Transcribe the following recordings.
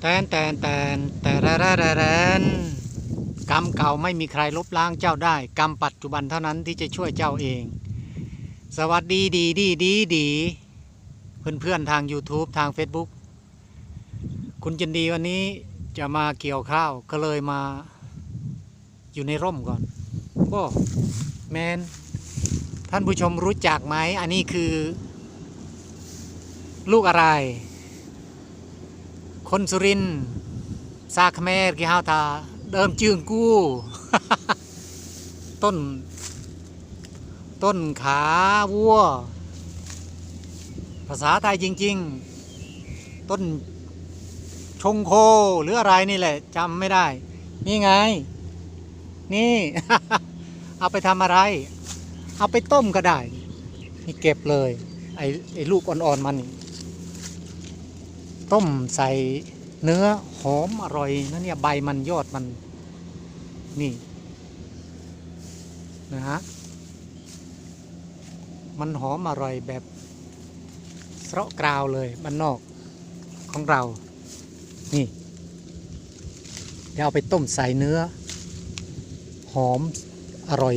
แตนแตนแตนแต่ระระระแรนกรรมเก่าไม่มีใครลบล้างเจ้าได้ กรรมปัจจุบันเท่านั้นที่จะช่วยเจ้าเอง สวัสดีดีดีดีดีเพื่อนเพื่อนทาง YouTube ทาง Facebook คุณจันดีวันนี้จะมาเกี่ยวข้าวก็เลยมาอยู่ในร่มก่อนโอ้แมนท่านผู้ชมรู้จักไหม อันนี้คือ ลูกอะไร คนสุรินทร์ซาคเมรกี่ฮาวตาเดิมจืงกู้ ต้น ต้นขาวัว ภาษาไทยจริง ๆ ต้นชงโค หรืออะไรนี่แหละจำไม่ได้ นี่ไง นี่ เอาไปทำอะไร เอาไปต้มก็ได้ นี่เก็บเลย ไอ้ไอ้ลูกอ่อน ๆ มันนี่ ต้มใส่เนื้อหอมอร่อยนะเนี่ยใบมันยอดมันนี่นะฮะมันหอมอร่อยแบบเสราะกราวเลยบ้านนอกของเรา นี่ เดี๋ยวเอาไปต้มใส่เนื้อ หอมอร่อย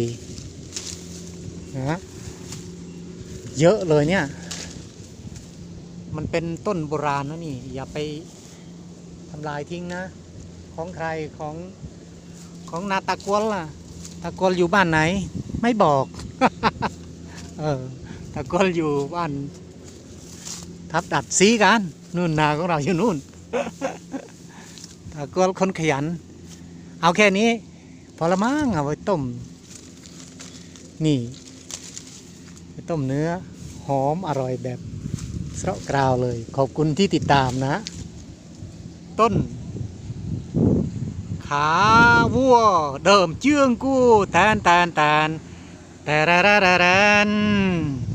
นะฮะเยอะเลยเนี่ย มันเป็นต้นโบราณนะนี่ อย่าไปทำลายทิ้งนะ ของใครของของนาตากวลล่ะตากวลอยู่บ้านไหน ไม่บอก เออตากวลอยู่บ้าน ทับดัดสีกัน นู่นนาของเราอยู่นู่นตากวลคนขยัน เอาแค่นี้ พอละมั้งเอาไว้ต้ม นี่ไปต้มเนื้อ หอมอร่อยแบบ เสราะกราวเลย ขอบคุณที่ติดตามนะ ต้น ขาวัว เดิมเชื่องกู้แตนแตนแตนแต่ระระระแรน